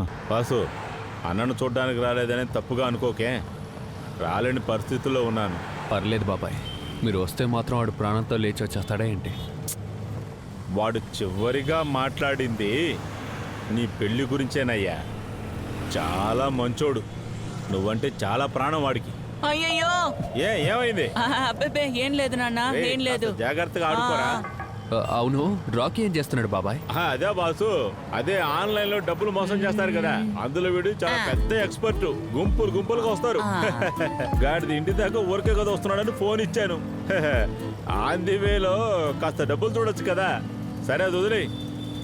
వాసు అన్నను చూడ్డానికి రాలేదని తప్పుగా అనుకోకే. రాలేని పరిస్థితుల్లో ఉన్నాను. పర్లేదు బాబాయ్. మీరు వస్తే మాత్రం వాడు ప్రాణంతో లేచి వచ్చేస్తాడా ఏంటి? వాడు చివరిగా మాట్లాడింది నీ పెళ్ళి గురించేనయ్యా. చాలా మంచోడు. నువ్వంటే చాలా ప్రాణం వాడికి. అయ్యయ్యో! ఏ ఏమైంది? ఆ, అబ్బబ్బే ఏం లేదు నాన్న ఏం లేదు. జాగ్రత్తగా ఆడుకోరా. అవును రాకీ ఏం చేస్తున్నాడు బాబాయ్? అదే బాసు. అదే ఆన్లైన్లో డబ్బులు మోసం చేస్తారు కదా. అందులో వీడు చాలా పెద్ద ఎక్స్పర్ట్. గుంపులు గుంపులుగా వస్తారు. గాడిది ఇంటి దాకా ఊరికే కదా వస్తున్నాడని ఫోన్ ఇచ్చాను. ఆన్ ది వేలో కాస్త డబ్బులు చూడొచ్చు కదా. సరే అది వదిలే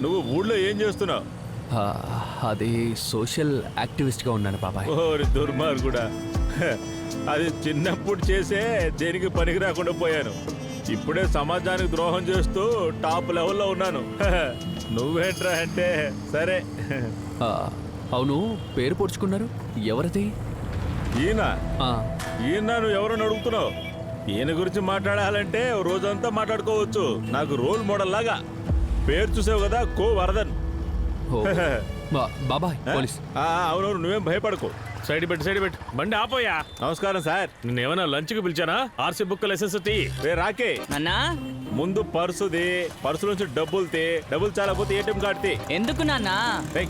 నువ్వు ఊళ్ళో ఏం చేస్తున్నావు? అది సోషల్ యాక్టివిస్ట్గా ఉన్నాను బాబాయ్. ఓరి దుర్మార్గుడా. అది చిన్నప్పుడు చేసే దేనికి పనికి రాకుండా పోయాను. ఇప్పుడే సమాజానికి ద్రోహం చేస్తూ టాప్ లెవెల్లో ఉన్నాను. నువ్వేంట్రా అంటే? సరే. అవును పేరు పొడుచుకున్నారు. ఎవరిది? ఈయన? ఈయన నువ్వు ఎవరని అడుగుతున్నావు? ఈయన గురించి మాట్లాడాలంటే రోజంతా మాట్లాడుకోవచ్చు. నాకు రోల్ మోడల్ లాగా. పేరు చూసావు కదా కో వరదన్. బాబాయ్ అవునవును నువ్వేం భయపడకు. సైడ్ పెట్టు సైడ్ పెట్టు బండి ఆపోయా? నమస్కారం సార్. నిన్నేమైనా లంచ్కి పిలిచానా? ఆర్సీ బుక్ లైసెన్స్ రే రాకే. నాన్నా ముందు పర్సుది పర్సు నుంచి డబ్బులు తే డబ్బులు చాలకపోతే ఏటీఎం కార్డు తే. ఎందుకు నాన్నా? ఏయ్,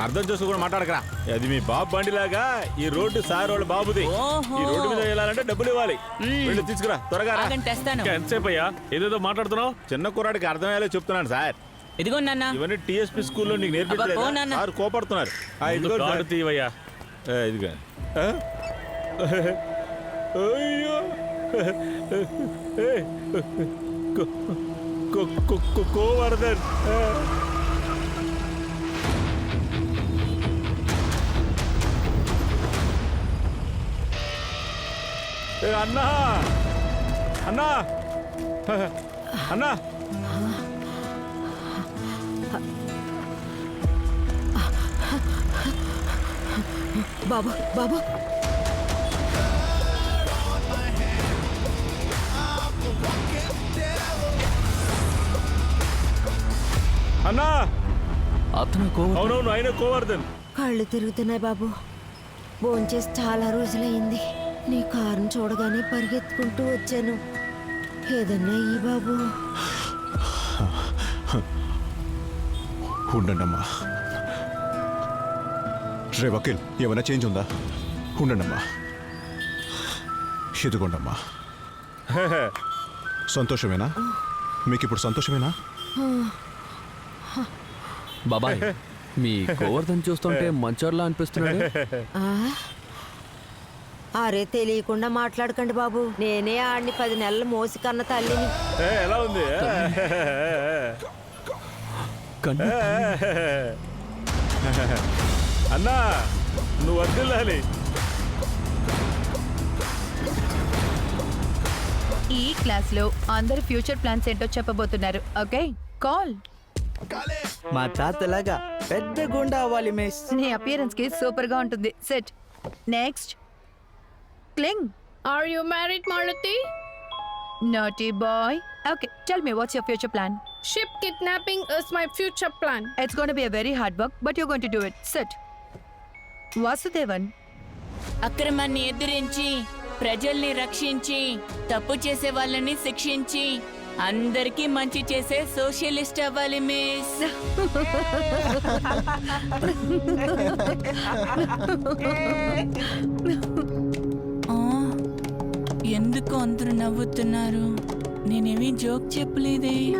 అర్థం చేసుకుని మాట్లాడకరా. అది మీ బాబు బండిలాగా ఈ రోడ్డు సార్ వాళ్ళ బాబుది. ఓహో. ఈ రోడ్డు మీద వెళ్ళాలంటే డబ్బులు ఇవ్వాలి. మ్మ్. వెళ్ళి తీసుకురా త్వరగా రా. ఆగండి తెస్తాను. ఇంకా ఎంతసేపు అయ్యా? ఏదేదో మాట్లాడుతున్నావు? చిన్న కుర్రాడికి అర్థమయ్యేలా చెప్తున్నాను సార్. ఇదిగో నాన్న. ఇవన్నీ టిఎస్పి స్కూల్లో నీకు అబ్బా, పో నేర్పించలేదు. సార్ కోపడుతున్నారు. ఆ, ఇదిగో సార్. తీవయ్యా. ఇదిగో. ఆ? అయ్యో. ఏ, కో- కో- కో- కో- కోవర్ధన్. ఆ. ఏ, అన్నా. అన్నా. అన్నా. బాబు బాబు. అన్నా! అతను అవునవును ఆయన కోవర్ధన్. కళ్ళు తిరుగుతున్నాయి బాబు. భోంచేసి చాలా రోజులయ్యింది. నీ కారును చూడగానే పరిగెత్తుకుంటూ వచ్చాను. ఏదన్నా ఈ బాబు. ఉండండమ్మా. రే వకీల్ ఏమైనా చేంజ్ ఉందా? ఉండండమ్మా. ఇదిగోండమ్మా. సంతోషమేనా? మీకు ఇప్పుడు సంతోషమేనా? బాబాయ్ మీ గోవర్ధన్ చూస్తుంటే మంచోర్లా అనిపిస్తున్నాడు? అరే తెలియకుండా మాట్లాడకండి బాబు. నేనే ఆడిని పది నెలలు మోసి కన్న తల్లిని. ఎలా ఉంది? కన్ను. అన్నా నువ్వు వద్దులాలి ఈ క్లాస్లో అందరి ఫ్యూచర్ ప్లాన్స్ ఏంటో చెప్పబోతున్నారు ఓకే? కాల్. మా తాతలాగా పెద్ద గుండా అవ్వాలి మిస్. నీ అపియరెన్స్కి సూపర్గా ఉంటుంది. సెట్. నెక్స్ట్. క్లింగ్. Are you married, Maruti? Naughty boy okay tell me what's your future plan Ship kidnapping is my future plan. It's gonna be a very hard work but you going to do it set Vasudevan. అక్రమాన్ని ఎదిరించి ప్రజల్ని రక్షించి తప్పు చేసే వాళ్ళని శిక్షించి అందరికీ మంచి చేసే సోషలిస్ట్ అవ్వాలి మిస్. ఆ, ఎందుకు అందరూ నవ్వుతున్నారు? నేనేమీ జోక్ చెప్పలేదే.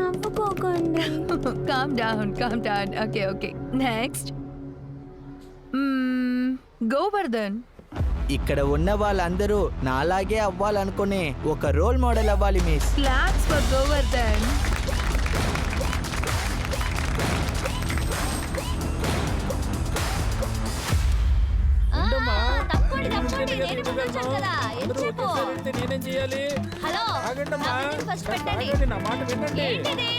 Calm down calm down okay okay next Govardhan. ఇక్కడ ఉన్న వాళ్ళందరూ నాలాగే అవ్వాలనుకునే ఒక రోల్ మోడల్ అవ్వాలి miss. Claps for Govardhan. Hello నా ఫస్ట్ పెట్టండి. ఏంటిది?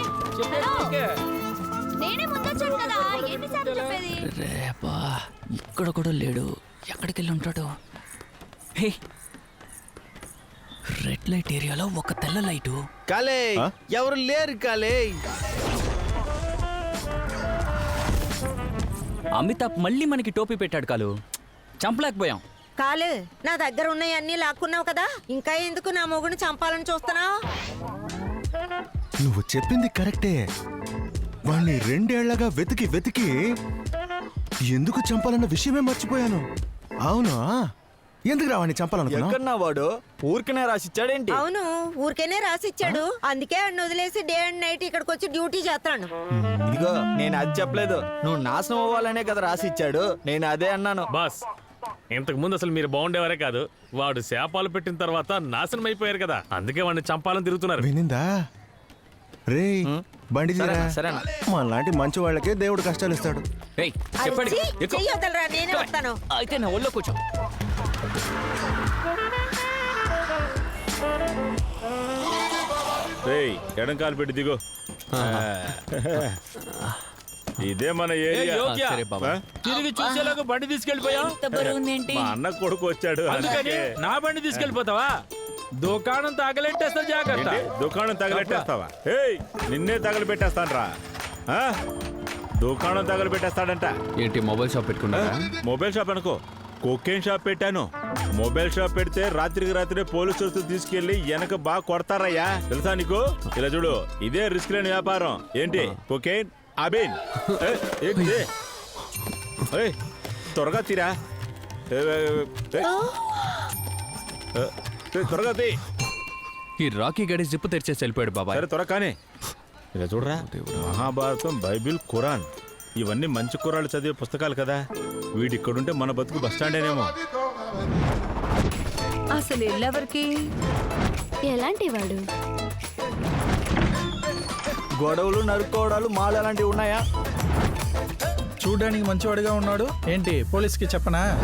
హలో. నేనే ముందు వచ్చాను కదా ఎన్నిసార్లు చెప్పేది? రేపా ఇక్కడ కూడా లేడు. ఎక్కడికి వెళ్ళి ఉంటాడు? హే రెడ్ లైట్ ఏరియాలో ఒక తెల్ల లైటు. కాలే? ఎవరు లేరు కాలే. అమితాబ్ మళ్ళీ మనకి టోపీ పెట్టాడు కాలు. చంపలేకపోయాం. కాలు నా దగ్గర ఉన్నాయన్నీ లాక్కున్నావు కదా? ఇంకా ఎందుకు నా మొగుని చంపాలని చూస్తున్నావు? నువ్వు చెప్పింది కరెక్టే. వాణ్ణి రెండేళ్ళగా వెతికి వెతికి ఎందుకు చంపాలన్న విషయమే మర్చిపోయాను. అవునా? ఎందుకు రావాణ్ణి చంపాలనుకున్నా ఎక్కడన్నా వాడు? ఊరికనే రాసిచ్చాడేంటి? అవును ఊరికేనే రాసిచ్చాడు. అందుకే అన్ని వదిలేసి డే అండ్ నైట్ ఇక్కడికి వచ్చి డ్యూటీ చేస్తాను ఇదిగో నేను అది చెప్పలేదు. నువ్వు నాశనం అవ్వాలనే కదా రాసిచ్చాడు. నేను అదే అన్నాను. బాస్ ఇంతకు ముందు అసలు మీరు బాగుండేవారే కాదు. వాడు శాపాలు పెట్టిన తర్వాత నాశనం అయిపోయారు కదా. అందుకే వాడిని చంపాలని తిరుగుతున్నారు. వినిందా? రే బండి తీరా? సరేనా, సరేనా. మనలాంటి మంచి వాళ్ళకే దేవుడు కష్టాలు ఇస్తాడు. ఏయ్ చెప్పండి. ఎక్కు. చెయ్యి వదలరా నేనే వస్తాను. అయితే నా ఒళ్ళో కూర్చో. రేయ్ ఎడం కాలు పెట్టి దిగు. ఇదే మన ఏరియా. ఆ, సరే బాబా. తిరిగి చూసేలాగా బండి తీసుకెళ్ళిపోయా మా అన్న కొడుకు వచ్చాడు. అందుకే. నా బండి తీసుకెళ్ళిపోతావా దుకాణం తగలెట్టేస్తా జాగ్రత్త. ఏంటి? దుకాణం తగలెట్టేస్తావా? ఏయ్ నిన్నే తగలబెట్టేస్తాను రా దుకాణం తగలబెట్టేస్తాడంట. ఏంటి మొబైల్ షాప్ పెట్టుకున్నారా? మొబైల్ షాప్ అనుకో. కుకింగ్ షాప్ పెట్టాను. మొబైల్ షాప్ పెడితే రాత్రికి రాత్రి పోలీసులు తీసుకెళ్ళి వెనక బాగా కొడతారయ్యా. తెలుసా నీకు? ఇలా చూడు ఇదే రిస్క్ లేని వ్యాపారం. ఏంటి? కుకేన్? అబిన్? ఏ, ఏంటి ఇది? ఏయ్, త్వరగా తీరా. ఏ, ఏ, ఏ, ఏ, ఏ, త్వరగా తీ. ఈ రాకీ గడి జిప్పు తెరిచేసి వెళ్ళిపోయాడు బాబాయ్. సరే త్వరగా కానీ. ఇలా చూడరా? Mahabharatam Bible Quran. ఇవన్నీ మంచి కుర్రాళ్ళు చదివే పుస్తకాలు కదా. వీడి ఇక్కడుంటే మన బతుకు బస్ స్టాండేనేమో. అసలు ఇల్లెవరికి ఎలాంటి వాడు గొడవలు నరుక్కోవడాలు మాలు అలాంటివి ఉన్నాయా? చూడడానికి మంచివాడిగా ఉన్నాడు? ఏంటి పోలీస్కి చెప్పనా?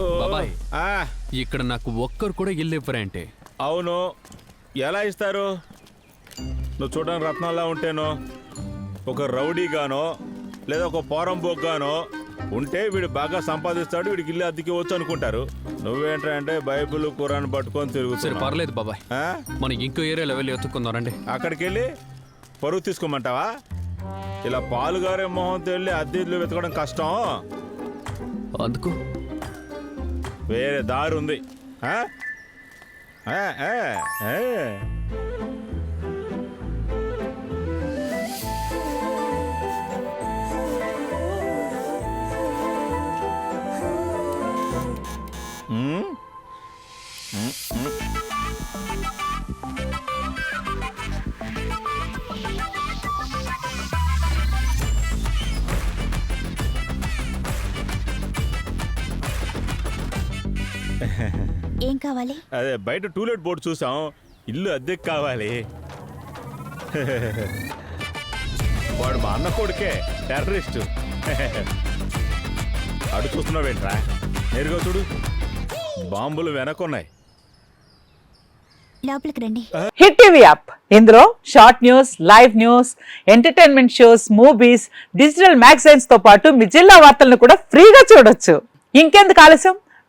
ఓ, బాబాయ్. ఆ, ఇక్కడ నాకు ఒక్కరు కూడా ఇల్లు ఇవ్వరంటే. అవును. ఎలా ఇస్తారు? నువ్వు చూడడానికి రత్నాల్లా ఉంటేనో ఒక రౌడీగానో లేదా ఒక పోరం బొగ్గానో ఉంటే వీడు బాగా సంపాదిస్తాడు వీడికి ఇల్లు అద్దెకి వచ్చు అనుకుంటారు. నువ్వేంట్రా అంటే బైబిల్ ఖురాన్ పట్టుకొని సరే తిరుగుతున్నావు పర్లేదు బాబాయ్. ఆ? మనం ఇంకో ఏరియాలో వెళ్ళి ఎత్తుకుందాం రండి. అక్కడికి వెళ్ళి పరువు తీసుకోమంటావా? ఇలా పాలుగారే మొహంతో వెళ్ళి అద్దె ఇల్లు వెతకడం కష్టం. అందుకు. వేరే దారి ఉంది. కావాలి? అదే బయట టూలెట్ బోర్డు చూసాం. ఇల్లు అద్దెకి కావాలి. వాడు మా అన్న కొడుకే టెర్రరిస్ట్. అడు చూస్తున్నావేంట్రా? నేరుగా చూడు. బాంబులు వెనకున్నాయి. లోపలికి రండి. Hit TV app. ఇందులో short news live news entertainment shows movies digital మ్యాగజైన్స్తో పాటు మీ జిల్లా వార్తలను కూడా ఫ్రీగా చూడొచ్చు. ఇంకెందుకు ఆలస్యం?